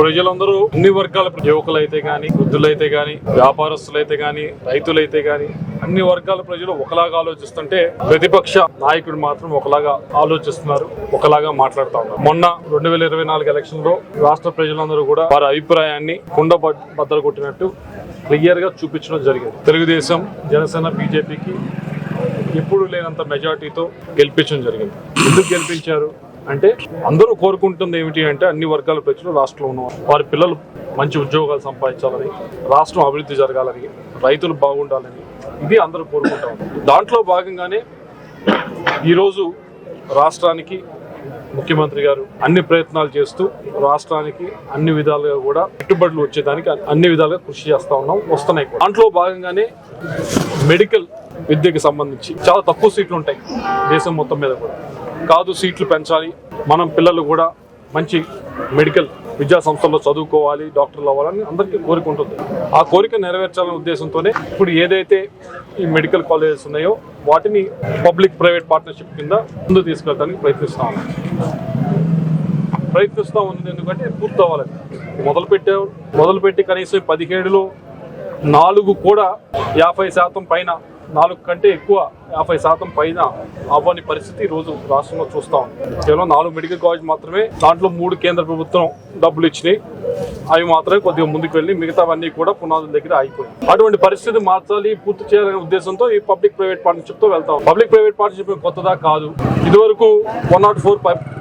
ప్రజలందరూ అన్ని వర్గాల యువకులైతే గాని వృద్ధులైతే గాని వ్యాపారస్తులైతే గాని రైతులైతే గాని అన్ని వర్గాల ప్రజలు ఒకలాగా ఆలోచిస్తుంటే ప్రతిపక్ష నాయకుడు మాత్రం ఒకలాగా ఆలోచిస్తున్నారు ఒకలాగా మాట్లాడుతా ఉన్నారు. మొన్న రెండు వేల ఇరవై నాలుగు ఎలక్షన్లో రాష్ట్ర ప్రజలందరూ కూడా వారి అభిప్రాయాన్ని కుండ బద్దలు కొట్టినట్టు క్లియర్గా చూపించడం జరిగింది. తెలుగుదేశం జనసేన బీజేపీకి ఎప్పుడు లేనంత మెజార్టీతో గెలిపించడం జరిగింది. ఎందుకు గెలిపించారు? అంటే అందరూ కోరుకుంటుంది ఏమిటి అంటే అన్ని వర్గాల ప్రజలు రాష్ట్రంలో ఉన్న వారి పిల్లలు మంచి ఉద్యోగాలు సంపాదించాలని రాష్ట్రం అభివృద్ధి జరగాలని రైతులు బాగుండాలని ఇది అందరూ కోరుకుంటాం దాంట్లో భాగంగానే ఈరోజు రాష్ట్రానికి ముఖ్యమంత్రి గారు అన్ని ప్రయత్నాలు చేస్తూ రాష్ట్రానికి అన్ని విధాలుగా కూడా పెట్టుబడులు వచ్చేదానికి అన్ని విధాలుగా కృషి చేస్తా ఉన్నాం వస్తున్నాయి దాంట్లో భాగంగానే మెడికల్ విద్యకి సంబంధించి చాలా తక్కువ సీట్లు ఉంటాయి దేశం మొత్తం మీద కూడా. కాదు సీట్లు పెంచాలి మనం పిల్లలు కూడా మంచి మెడికల్ విద్యా సంస్థల్లో చదువుకోవాలి డాక్టర్లు అవ్వాలని అందరికీ కోరిక ఉంటుంది. ఆ కోరిక నెరవేర్చాలనే ఉద్దేశంతోనే ఇప్పుడు ఏదైతే ఈ మెడికల్ కాలేజెస్ ఉన్నాయో వాటిని పబ్లిక్ ప్రైవేట్ పార్ట్నర్షిప్ కింద ముందు తీసుకెళ్ళడానికి ప్రయత్నిస్తా ఉన్నాం. ప్రయత్నిస్తూ ఉంది ఎందుకంటే పూర్తి అవ్వాలని మొదలుపెట్టే మొదలుపెట్టి కనీసం పదిహేడులో నాలుగు కూడా యాభై శాతం పైన నాలుగు కంటే ఎక్కువ యాభై శాతం పైన అవ్వని పరిస్థితి ఈ రోజు రాష్ట్రంలో చూస్తాం కేవలం నాలుగు మెడికల్ కాలేజ్ మాత్రమే దాంట్లో మూడు కేంద్ర ప్రభుత్వం డబ్బులు ఇచ్చినాయి. అవి మాత్రమే కొద్దిగా ముందుకు వెళ్ళి మిగతావన్నీ కూడా పునాదుల దగ్గర ఆగిపోయాయి. అటువంటి పరిస్థితి మార్చాలి పూర్తి చేయాలనే ఉద్దేశంతో ఈ పబ్లిక్ ప్రైవేట్ పార్ట్నర్షిప్తో వెళ్తాం. పబ్లిక్ ప్రైవేట్ పార్ట్నర్షిప్ కొత్తదా కాదు. ఇదివరకు one nought four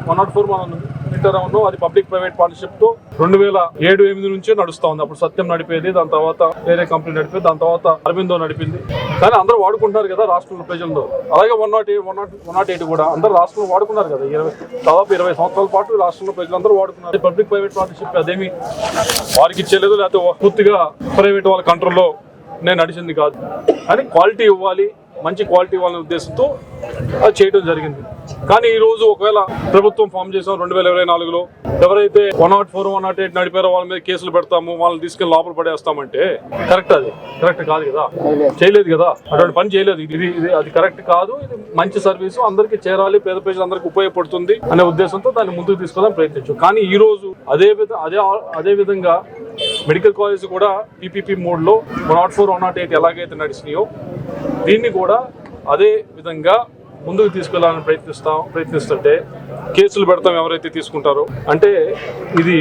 one nought four మనం ఇంటర్ ఉన్నాం అది పబ్లిక్ ప్రైవేట్ పార్ట్నర్షిప్తో రెండు వేల ఏడు ఎనిమిది నుంచే నడుస్తా ఉంది. అప్పుడు సత్యం నడిపేది దాని తర్వాత వేరే కంపెనీ నడిపేది దాని తర్వాత అరవిందో నడిపింది. కానీ అందరూ వాడుకుంటున్నారు కదా రాష్ట్రంలో ప్రజల్లో. అలాగే one nought eight one nought one nought eight కూడా అందరూ రాష్ట్రంలో వాడుకున్నారు కదా. ఇరవై దాదాపు ఇరవై సంవత్సరాల పాటు రాష్ట్రంలో ప్రజలందరూ వాడుకున్నారు. పబ్లిక్ ప్రైవేట్ పార్ట్నర్షిప్ అదేమి వారికి ఇచ్చేలేదు లేకపోతే పూర్తిగా ప్రైవేట్ వాళ్ళ కంట్రోల్లో నేను నడిచింది కాదు. అని క్వాలిటీ ఇవ్వాలి మంచి క్వాలిటీ వాళ్ళ ఉద్దేశంతో అది చేయడం జరిగింది. కానీ ఈ రోజు ఒకవేళ ప్రభుత్వం ఫామ్ చేసాం రెండు వేల ఇరవై నాలుగులో ఎవరైతే one nought four one nought eight నడిపారో వాళ్ళ మీద కేసులు పెడతాము వాళ్ళని తీసుకెళ్ళి లోపల పడేస్తామంటే కరెక్ట్ అది. కరెక్ట్ కాదు కదా. చేయలేదు కదా. అటువంటి పని చేయలేదు. ఇది ఇది అది కరెక్ట్ కాదు. ఇది మంచి సర్వీసు. అందరికీ చేరాలి. పేద ప్రజలందరికీ ఉపయోగపడుతుంది అనే ఉద్దేశంతో దాన్ని ముందుకు తీసుకోవడం ప్రయత్నించాం. కానీ ఈ రోజు అదే విధ అదే అదే విధంగా మెడికల్ కాలేజ్ కూడా పీపీపీ మోడ్లో one nought four one nought eight ఎలాగైతే నడిచినాయో దీన్ని కూడా అదే విధంగా ముందుకు తీసుకెళ్ళాలని ప్రయత్నిస్తాం ప్రయత్నిస్తుంటే కేసులు పెడతాం ఎవరైతే తీసుకుంటారో. అంటే ఇది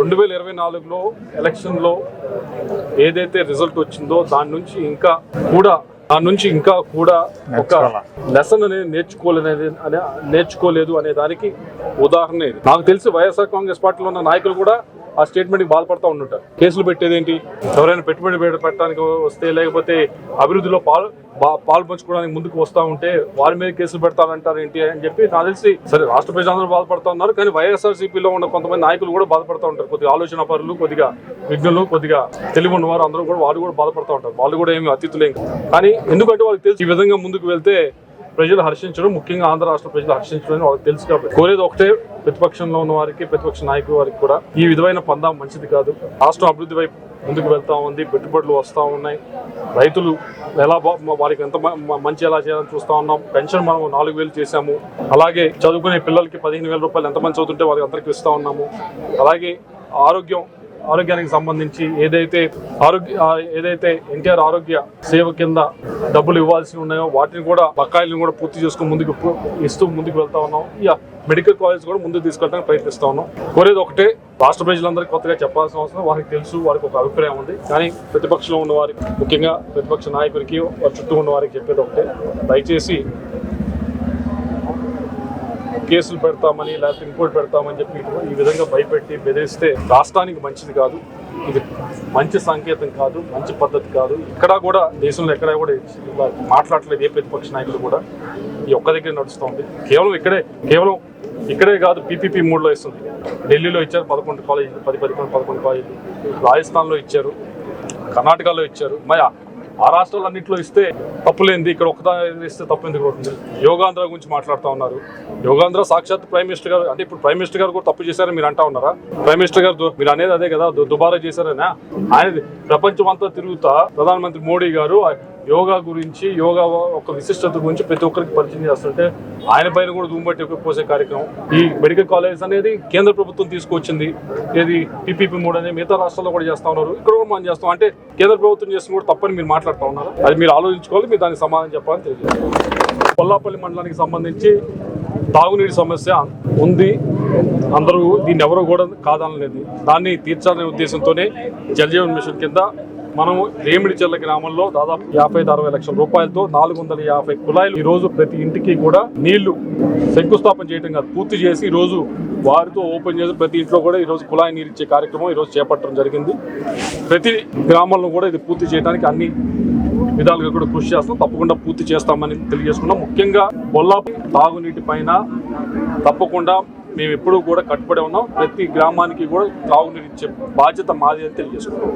రెండు వేల ఇరవై నాలుగులో ఎలక్షన్లో ఏదైతే రిజల్ట్ వచ్చిందో దాని నుంచి ఇంకా కూడా దాని నుంచి ఇంకా కూడా ఒక లెసన్ అనేది నేర్చుకోలేనేది అనే నేర్చుకోలేదు అనే దానికి ఉదాహరణ ఇది. నాకు తెలిసి వైఎస్ఆర్ కాంగ్రెస్ పార్టీలో ఉన్న నాయకులు కూడా ఆ స్టేట్మెంట్ బాధపడతా ఉంటుంటారు కేసులు పెట్టేదేంటి ఎవరైనా పెట్టుబడి పెట్టడానికి వస్తే లేకపోతే అభివృద్ధిలో పాలు పాలు పంచుకోవడానికి ముందుకు వస్తా ఉంటే వారి మీద కేసులు పెడతారంటారు ఏంటి అని చెప్పి నాకు తెలిసి సరే రాష్ట్ర ప్రజలందరూ బాధపడతా ఉన్నారు. కానీ వైఎస్ఆర్ సిపిలో ఉన్న కొంతమంది నాయకులు కూడా బాధపడతా ఉంటారు. కొద్దిగా ఆలోచన పరులు కొద్దిగా విఘ్నులు కొద్దిగా తెలివి ఉన్నవారు అందరూ కూడా వాళ్ళు కూడా బాధపడతా ఉంటారు. వాళ్ళు కూడా ఏమి అతిథులేం. కానీ ఎందుకంటే వాళ్ళకి తెలిసి ఈ విధంగా ముందుకు వెళ్తే ప్రజలు హర్షించడం ముఖ్యంగా ఆంధ్ర రాష్ట్ర ప్రజలు హర్షించడం వాళ్ళకి తెలుసు కాబట్టి కోరేది ఒకటే ప్రతిపక్షంలో ఉన్న వారికి ప్రతిపక్ష నాయకుల వారికి కూడా ఈ విధమైన పందా మంచిది కాదు. రాష్ట్రం అభివృద్ధి వైపు ముందుకు వెళ్తా ఉంది పెట్టుబడులు వస్తూ ఉన్నాయి. రైతులు ఎలా వారికి ఎంత మంచి ఎలా చేయాలని చూస్తా ఉన్నాం. పెన్షన్ మనం నాలుగు వేలు చేశాము. అలాగే చదువుకునే పిల్లలకి పదిహేను వేల రూపాయలు ఎంతమంది చదువుతుంటే వారికి అందరికీ ఇస్తూ ఉన్నాము. అలాగే ఆరోగ్యం ఆరోగ్యానికి సంబంధించి ఏదైతే ఆరోగ్య ఏదైతే ఎన్టీఆర్ ఆరోగ్య సేవ కింద డబ్బులు ఇవ్వాల్సి ఉన్నాయో వాటిని కూడా బకాయిలను కూడా పూర్తి చేసుకుని ముందుకు ఇస్తూ ముందుకు వెళ్తా ఉన్నాం. మెడికల్ కాలేజ్ కూడా ముందు తీసుకెళ్ళడానికి ప్రయత్నిస్తా ఉన్నాం. కోరేది ఒకటే రాష్ట్ర ప్రజలందరికీ కొత్తగా చెప్పాల్సిన అవసరం వారికి తెలుసు వారికి ఒక అభిప్రాయం ఉంది. కానీ ప్రతిపక్షంలో ఉన్న వారికి ముఖ్యంగా ప్రతిపక్ష నాయకుడికి వారి చుట్టూ ఉన్న వారికి చెప్పేది ఒకటే. దయచేసి కేసులు పెడతామని లేకపోతే ఇంకోటి పెడతామని చెప్పి ఇటు- ఈ విధంగా భయపెట్టి బెదిరిస్తే రాష్ట్రానికి మంచిది కాదు. ఇది మంచి సంకేతం కాదు మంచి పద్ధతి కాదు. ఇక్కడ కూడా దేశంలో ఎక్కడ కూడా మాట్లాడలేదు ఏ ప్రతిపక్ష నాయకులు కూడా. ఈ ఒక్క దగ్గర నడుస్తుంది. కేవలం ఇక్కడే కేవలం ఇక్కడే కాదు పీపీపీ మూడులో ఇస్తుంది ఢిల్లీలో ఇచ్చారు పదకొండు కాలేజీలు పది పదకొండు పదకొండు కాలేజీలు. రాజస్థాన్లో ఇచ్చారు కర్ణాటకలో ఇచ్చారు. మరి ఆ- ఆ రాష్ట్రాలన్నింటిలో ఇస్తే తప్పులేంది ఇక్కడ ఒకదాని ఇస్తే తప్పు ఎందుకు అవుతుంది యోగాంధ్ర గురించి మాట్లాడుతూ ఉన్నారు. యోగాంధ్ర సాక్షాత్ ప్రైమ్ మినిస్టర్ గారు అంటే ఇప్పుడు ప్రైమ్ మినిస్టర్ గారు కూడా తప్పు చేశారని మీరు అంటా ఉన్నారా? ప్రైమ్ మినిస్టర్ గారు మీరు అనేది అదే కదా దుబారా చేశారనా? ఆయన ప్రపంచం అంతా తిరుగుతా ప్రధానమంత్రి మోడీ గారు యోగా గురించి యోగా ఒక విశిష్టత గురించి ప్రతి ఒక్కరికి పరిచయం చేస్తుంటే ఆయన పైన కూడా దుమ్బట్టి పోసే కార్యక్రమం. ఈ మెడికల్ కాలేజ్ అనేది కేంద్ర ప్రభుత్వం తీసుకొచ్చింది. ఏది పిపిపి మూడు అనేది మిగతా రాష్ట్రాల్లో కూడా చేస్తా ఉన్నారు. ఇక్కడ కూడా మనం చేస్తాం. అంటే కేంద్ర ప్రభుత్వం చేసిన కూడా తప్పని మీరు మాట్లాడుతూ ఉన్నారు? అది మీరు ఆలోచించుకోవాలి మీరు దానికి సమాధానం చెప్పాలని తెలియజేస్తారు కొల్లాపల్లి మండలానికి సంబంధించి తాగునీటి సమస్య ఉంది. అందరూ దీన్ని ఎవరు కూడా కాదనలేదు. దాన్ని తీర్చాలనే ఉద్దేశంతోనే జలజీవన్ మిషన్ కింద మనము రేమిడిచెర్ల గ్రామంలో దాదాపు యాభై అరవై లక్షల రూపాయలతో నాలుగు వందల యాభై కుళాయిలు ఈ రోజు ప్రతి ఇంటికి కూడా నీళ్ళు శంకుస్థాపన చేయడం కాదు పూర్తి చేసి ఈ రోజు వారితో ఓపెన్ చేసి ప్రతి ఇంట్లో కూడా ఈరోజు కుళాయి నీరు ఇచ్చే కార్యక్రమం ఈరోజు చేపట్టడం జరిగింది. ప్రతి గ్రామంలో కూడా ఇది పూర్తి చేయడానికి అన్ని విధాలుగా కూడా కృషి చేస్తాం. తప్పకుండా పూర్తి చేస్తామని తెలియజేసుకున్నాం. ముఖ్యంగా బొల్లాపు తాగునీటి పైన తప్పకుండా మేము ఎప్పుడూ కూడా కట్టుబడి ఉన్నాం. ప్రతి గ్రామానికి కూడా తాగునీరు ఇచ్చే బాధ్యత మాది అని తెలియజేసుకుంటాం